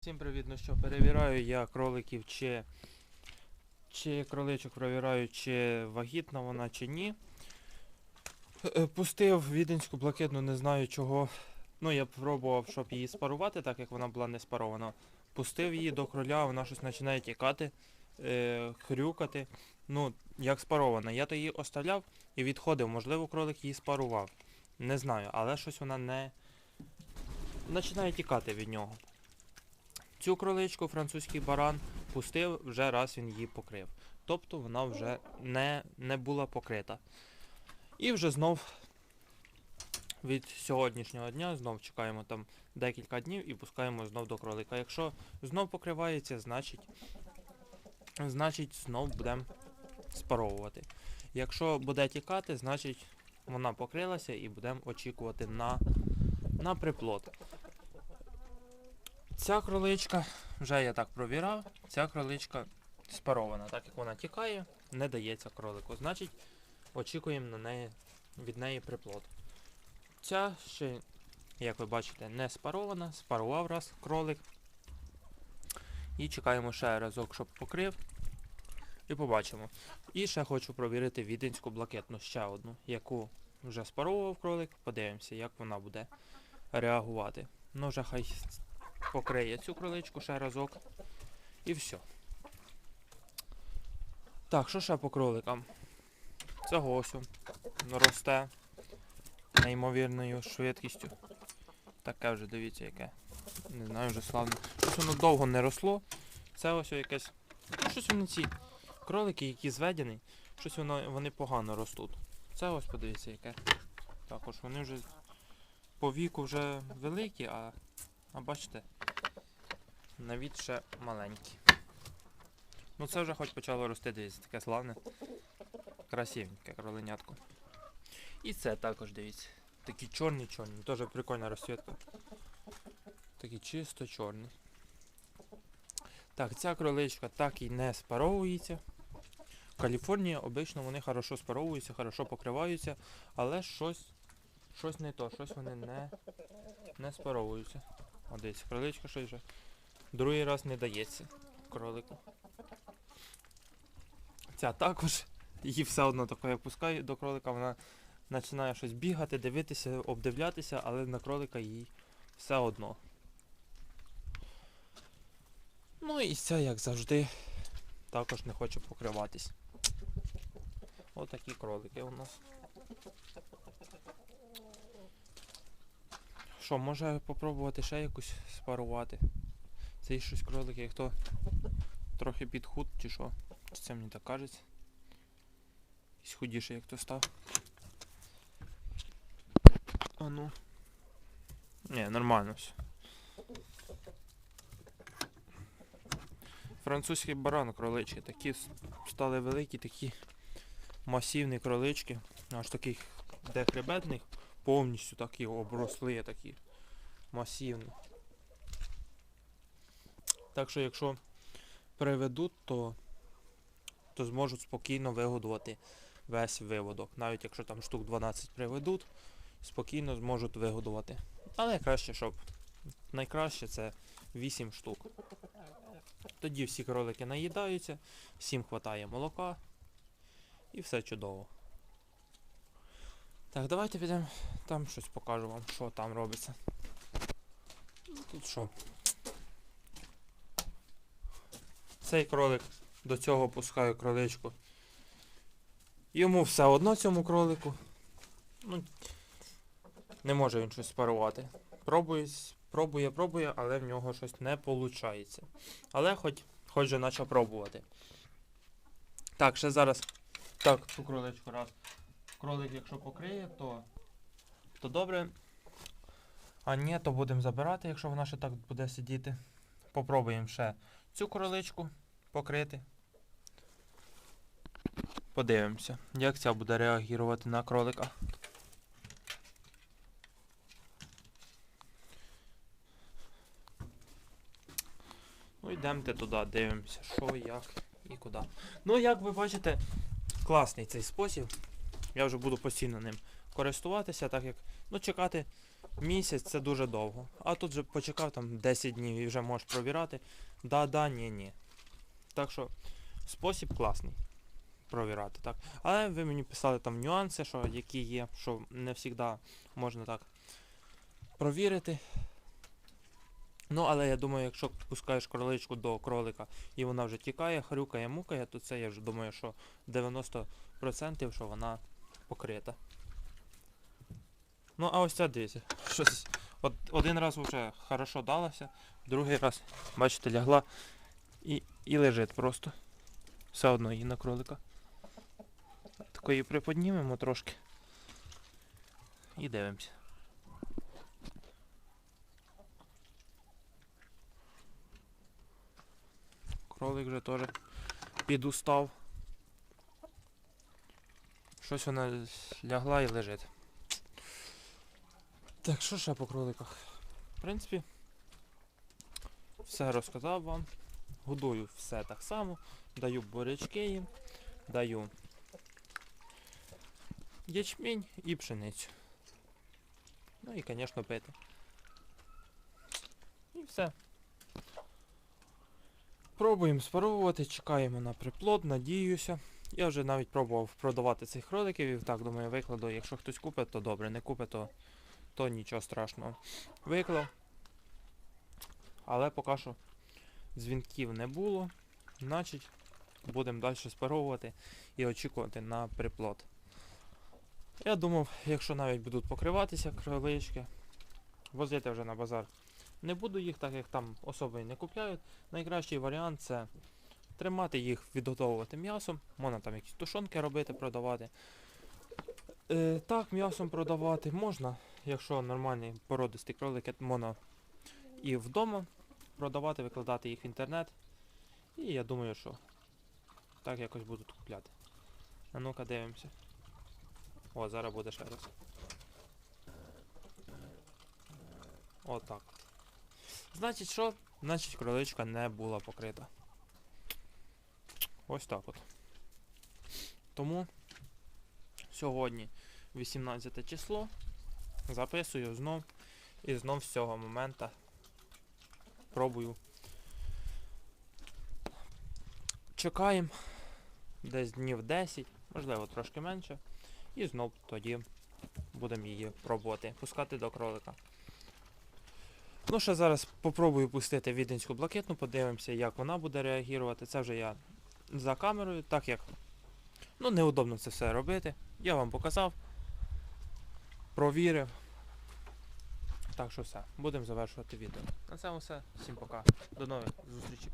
Всім привіт, ну що, перевіряю я кроликів, чи, чи кроличок перевіряю, чи вагітна вона, чи ні. Е, Пустив віденську блакитну, не знаю чого. Ну, я пробував, щоб її спарувати, так як вона була не спарована. Пустив її до кроля, вона щось починає тікати, е, хрюкати. Ну, як спарована. Я то її оставляв і відходив. Можливо, кролик її спарував. Не знаю, але щось вона не починає тікати від нього. Цю кроличку французький баран пустив, вже раз він її покрив. Тобто вона вже не, не була покрита. І вже знов від сьогоднішнього дня знов чекаємо там декілька днів і пускаємо знов до кролика. Якщо знов покривається, значить, значить знов будемо спаровувати. Якщо буде тікати, значить вона покрилася і будемо очікувати на, на приплод. Ця кроличка, вже я так провірав, ця кроличка спарована. Так як вона тікає, не дається кролику. Значить, очікуємо на неї, від неї приплод. Ця ще, як ви бачите, не спарована, спарував раз кролик. І чекаємо ще разок, щоб покрив. І побачимо. І ще хочу провірити віденську блакитну, ще одну, яку вже спаровував кролик. Подивимося, як вона буде реагувати. Ну вже хай покриє цю кроличку ще разок. І все. Так, що ще по кроликам? Це госю. Росте неймовірною швидкістю. Таке вже дивіться яке. Не знаю вже славне. Щось воно довго не росло. Це ось якесь. Ну, щось вони ці кролики, які зведені, щось воно, вони погано ростуть. Це ось подивіться яке. Також вони вже по віку вже великі, а, а бачите, на від ще маленькі. Ну це вже хоч почало рости, дивіться, таке славне. Красивеньке кроленятко. І це також дивіться. Такі чорні чорні, теж прикольна розцвітка. Такі чисто чорні. Так, ця кроличка так і не спаровується. В Каліфорнії обично вони хорошо спаровуються, хорошо покриваються, але щось, щось не то, щось вони не, не спаровуються. О, дивіться, кроличка щось вже другий раз не дається кролику. Ця також, її все одно тако я пускаю до кролика, вона починає щось бігати, дивитися, обдивлятися, але на кролика їй все одно. Ну і ця, як завжди, також не хоче покриватись. Отакі кролики у нас. Що, може попробувати ще якусь спарувати? Цей щось кролик, як то трохи підхуд чи що? Чи це мені так кажеться? Якийсь худіший, як то став. А ну. Ні, нормально все. Французький баран кролички. Такі стали великі, такі масивні кролички. Аж таких де хребетних повністю такі обросли такі масивні. Так що якщо приведуть, то, то зможуть спокійно вигодувати весь виводок. Навіть якщо там штук 12 приведуть, спокійно зможуть вигодувати. Але краще, щоб найкраще це 8 штук. Тоді всі кролики наїдаються, всім вистачає молока і все чудово. Так, давайте підемо там щось покажу вам, що там робиться. Ну, Тут що? Цей кролик до цього пускаю кроличку. Йому все одно цьому кролику. Ну, не може він щось спарувати. Пробує, пробує, пробує, але в нього щось не виходить. Але хоч, хоч же почав пробувати. Так, ще зараз. Так, цю кроличку раз. Кролик, якщо покриє, то, то добре. А ні, то будемо забирати, якщо вона ще так буде сидіти. Попробуємо ще цю кроличку покрити. Подивимося, як ця буде реагувати на кролика. Ну йдемте туди, дивимося, що, як і куди. Ну, як ви бачите, класний цей спосіб. Я вже буду постійно ним користуватися, так як ну, чекати Місяць це дуже довго. А тут же почекав там 10 днів і вже можеш провірати. Да, да, ні, ні. Так що спосіб класний провірати, так. Але ви мені писали там нюанси, що які є, що не завжди можна так провірити. Ну, але я думаю, якщо пускаєш кроличку до кролика і вона вже тікає, хрюкає, мукає, то це я вже думаю, що 90% що вона покрита. Ну, а ось ця дивіться. Щось. От один раз вже хорошо далася, другий раз, бачите, лягла і, і лежить просто. Все одно її на кролика. Такої приподнімемо трошки. І дивимося. Кролик вже теж підустав. Щось вона лягла і лежить. Так, що ще по кроликах? В принципі, все розказав вам. Годую все так само. Даю бурячки їм, даю ячмінь і пшеницю. Ну і, звісно, пити. І все. Пробуємо спаровувати, чекаємо на приплод, надіюся. Я вже навіть пробував продавати цих кроликів і так думаю, викладу. Якщо хтось купить, то добре, не купить, то, то нічого страшного. Виклав. Але поки що дзвінків не було. Значить, будемо далі спаровувати і очікувати на приплод. Я думав, якщо навіть будуть покриватися кролички, возити вже на базар. Не буду їх, так як там особи не купляють. Найкращий варіант це тримати їх, відготовувати м'ясом. Можна там якісь тушонки робити, продавати. Е, так, м'ясом продавати можна, якщо нормальний породистий кролик, можна і вдома продавати, викладати їх в інтернет. І я думаю, що так якось будуть купляти. А ну-ка дивимося. О, зараз буде ще раз. Отак. от. Значить що? Значить кроличка не була покрита. Ось так от. Тому сьогодні 18 число. Записую знов. І знов з цього моменту пробую. Чекаємо десь днів 10, можливо трошки менше. І знов тоді будемо її пробувати, пускати до кролика. Ну, ще зараз попробую пустити віденську блакитну, подивимося, як вона буде реагувати. Це вже я за камерою, так як ну, неудобно це все робити. Я вам показав, провірив. Так що все, будемо завершувати відео. На цьому все. Всім пока. До нових зустрічей.